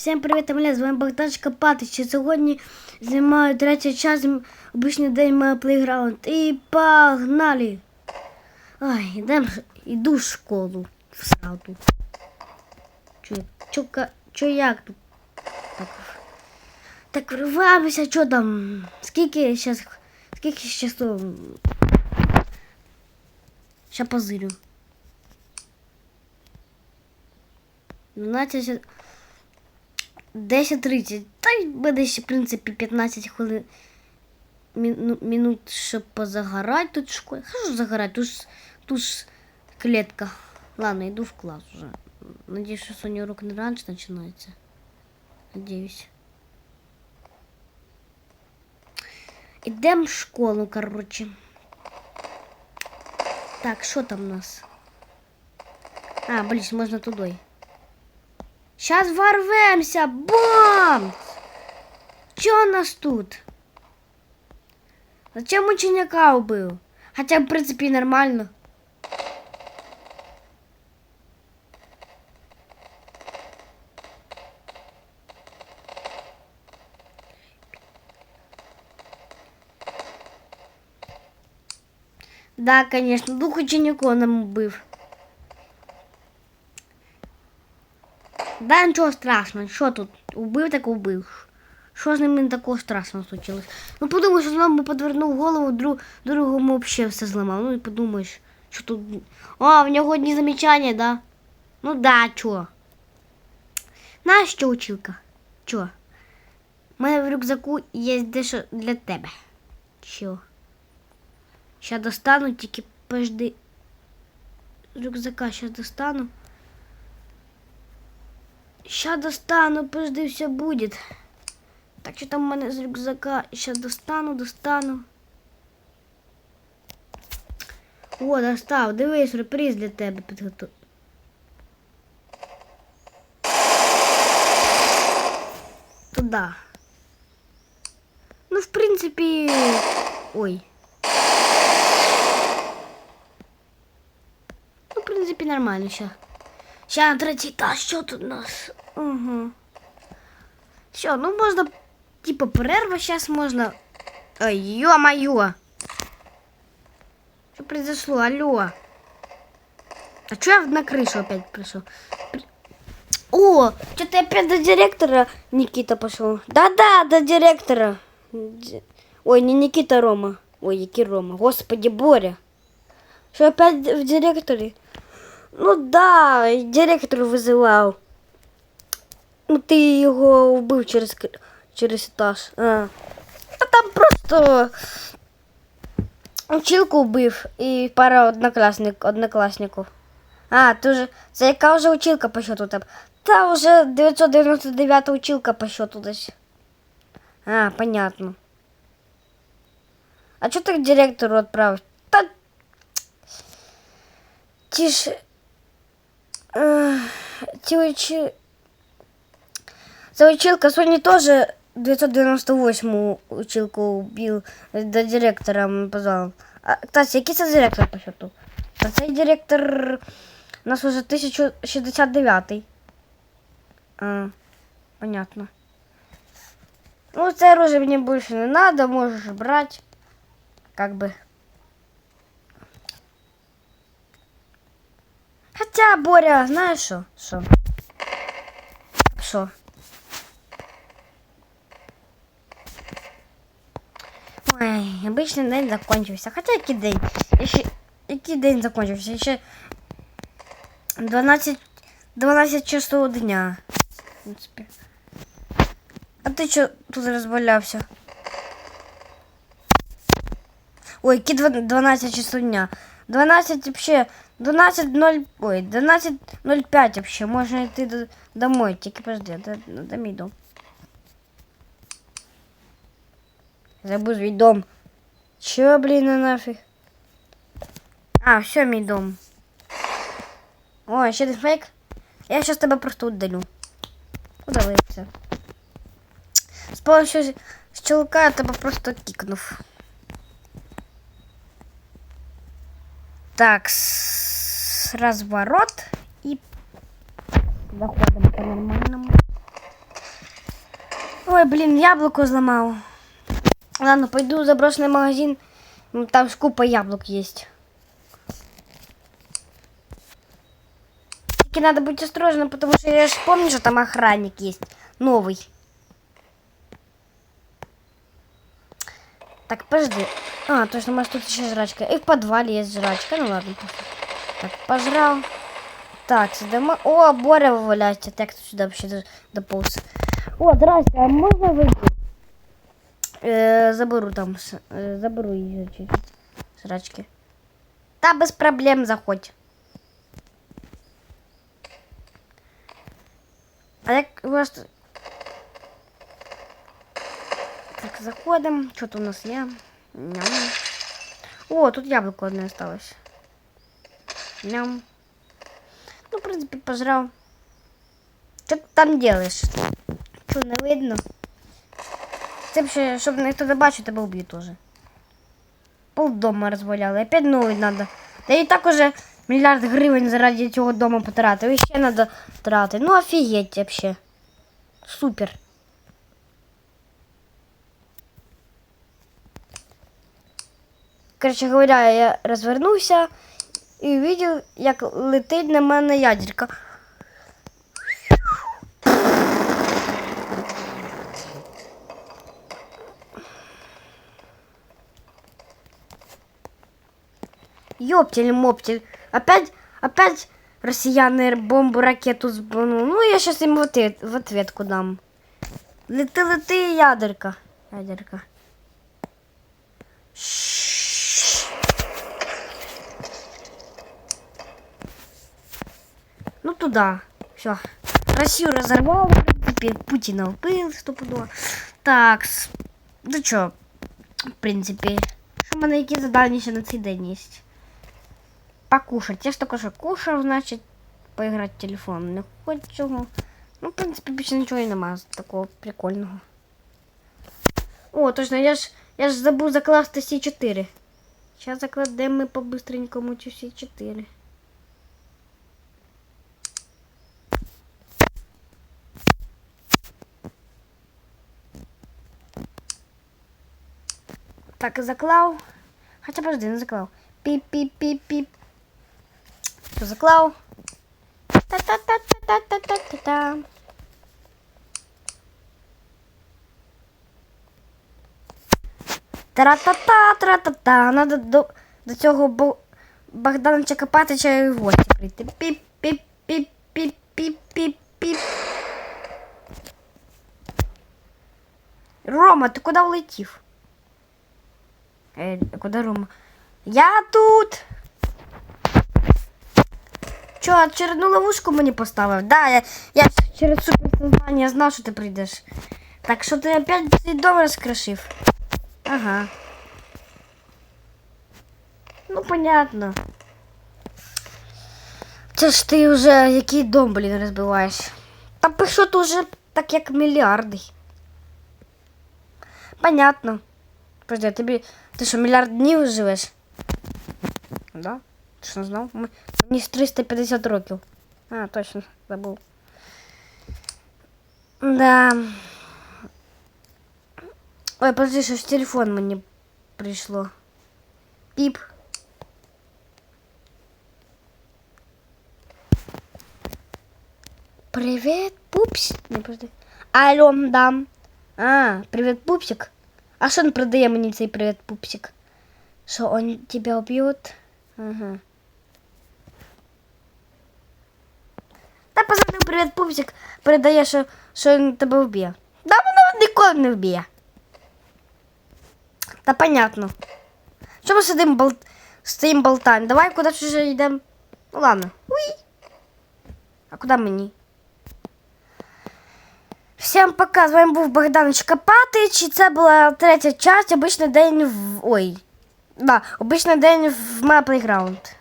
Всім привіт, мене з вами Богданчика Патич. І Сьогодні знімаю третій час, обичний день моєї плейграунд. І погнали! Ай, йдем, іду в школу в саду. Чо, чо, чо як тут? Так, так вриваємося, що там? Скільки зараз, скільки часу? Ща позирю. 12 10.30. Та й буде ще, в принципі, 15 хвилин міну- минут, щоб позагорати тут школі. Хожу загорати, тут тут ж клетка. Ладно, йду в клас уже. Надіюсь, що сьогодні урок не раніше починається. Надіюсь. Ідемо в школу, коротше. Так, що там у нас? А, блін, можна туди. Сейчас ворвемся! Бам! Чё у нас тут? Зачем ученика убил? Хотя, в принципе, нормально. Да, конечно, двух учеников нам убив. Да, нічого страшного, що тут? Убив так убив. Що з ними такого страшного случилось? Ну подумаєш, що знову подвернув голову, друг, другому взагалі все зламав. Ну і подумаєш, що тут. О, в нього одні замічання, да? Ну да, чо? Знаєш що, училка? Чо? У мене в рюкзаку є дещо для тебе. Що? Ща достану, тільки пожди. Рюкзака щас достану. Ща достану, подожди, все будет. Так що там у мене з рюкзака? Ща достану, достану. О, достав, дивись, сюрприз для тебе підготов. Туда. Ну, в принципі. Ой. Ну, в принципі, нормально ща. Ща на третій етаж, що тут у нас? Угу. Все, ну можна, типа, перерва сейчас можно. Ой, ё-моё! Что произошло? Алло. А что я на крышу опять пришел? При- О, что-то опять до директора Никита пошел. Да-да, до директора. Ди- Ой, не Никита, а Рома. Ой, який Рома. Господи, Боря. Что опять в директоре? Ну да, директор визивав. Ну ти його вбив через, через етаж. А. Та там просто училку вбив і пара однокласник, однокласників. А, вже, це яка вже училка по счету там? Та вже 999 училка по счету десь. А, понятно. А чого ти директору відправив? Та ті ж Ех, Ті учи... Ця училка сьогодні теж 998 училку вбив до директора м, позвав. А, Тася, який це директор по счету? Та цей директор у нас уже 1069. А, понятно. Ну, це оружие мені більше не надо, можеш брати. Как бы. Хотя, Боря, знаєш що? Що? Що? Ой, обичний день закончився. Хоча який день? Ще, який день закончився? Ще 12, 12 часов дня. В принципі. А ти що тут розвалявся? Ой, які 12 часов дня. 12 вообще, 12.0, ой, 12.05 вообще, можно идти до, домой, тільки подожди, до, до мій дом. Забув свій дом. Чё, блин, на нафиг? А, все, мій дом. Ой, ще один фейк. Я сейчас тебе просто удалю. Удалився. З помощью щелка я тебе просто кикнув. Так, с- разворот и заходим по нормальному. Ой, блін, яблуко зламав. Ладно, пойду в заброшенный магазин. Ну, Там ж яблок есть. Только надо быть осторожным, потому что я же помню, что там охранник есть. Новый. Так, подожди. А, точно, может тут еще жрачка. И в подвале есть жрачка. Ну ладно. Так, пожрал. Так, сюда... мо- О, Боря валяется. Так, сюда вообще до- дополз. О, здрасте, а можно выйти? Е, заберу там, е, заберу її срачки. Та без проблем заходь. А як вас... Так, заходимо. Що тут у нас є? Ням. О, тут яблуко одне осталось. Ням. Ну, в принципе, пожрал. Что ты там делаешь? Что, не видно? Це б щоб ніхто не бачив, тебе вб'ють теж. Пол дома розваляли. Опять новий надо. Та і так уже мільярд гривень заради цього дому потратив. І ще треба тратити. Ну офігеть вообще. Супер. Короче говоря, я розвернувся і увидел, як летить на мене ядерка. Ёптель, моптель. Опять, опять россияне бомбу, ракету сбану. Ну, я сейчас им в ответ, в ответку дам. Лети, лети, ядерка. Ядерка. Ну, туда. Все. Россию разорвал. Теперь Путина убил стопудово. Так. Ну чё, в принципе, що в мене які завдання ще на цей день є? Покушать. Я ж тільки що кушав, значить, поіграти в телефон. Не хочу. Ну, в принципі, більше нічого і нема з такого прикольного. О, точно, я ж, я ж забув закласти всі 4. Зараз закладемо ми по-бистренькому ці всі 4. Так, заклав. Хоча подожди, не заклав. Піп-піп-піп-піп. Все заклав. Та-та-та-та-та-та-та-та. Тра-та-та, тра-та-та. Надо до, до цього Бо- Богдана Копатича і гості прийти. Піп-піп-піп-піп-піп-піп-піп. Рома, ти куди улетів? Е, куди Рома? Я тут. Чо, очередну ловушку мені поставив? Да, я, я через суперсознання знав, що ти прийдеш. Так що ти опять цей дом розкрошив? Ага. Ну, понятно. Це ж ти вже який дом, блін, розбиваєш. Та пишу ти вже так як мільярди. Понятно. Подожди, а тобі. Ти що, мільярд днів живеш? Да? Ти що не знав? Ми- Мені ж 350 років. А, точно, забув. Да. Ой, подожди, щось телефон мені прийшло. Піп. Привет, пупс. Не, подожди. Алло, да. А, привет, пупсик. А що він продає мені цей привет, пупсик? Що, он тебя убьет? Ага. Привіт, пупсик, передає, що, що він тебе вб'є. Да воно ніколи не вб'є. Та понятно. Що ми сидимо бол... стоїмо болтаємо? Давай кудись вже йдемо. Ну ладно. Уй. А куди мені? Всім пока. З вами був Богдан Копатич. І це була третя часть. Обичний день в. Ой. Да, обичний день в My Playground.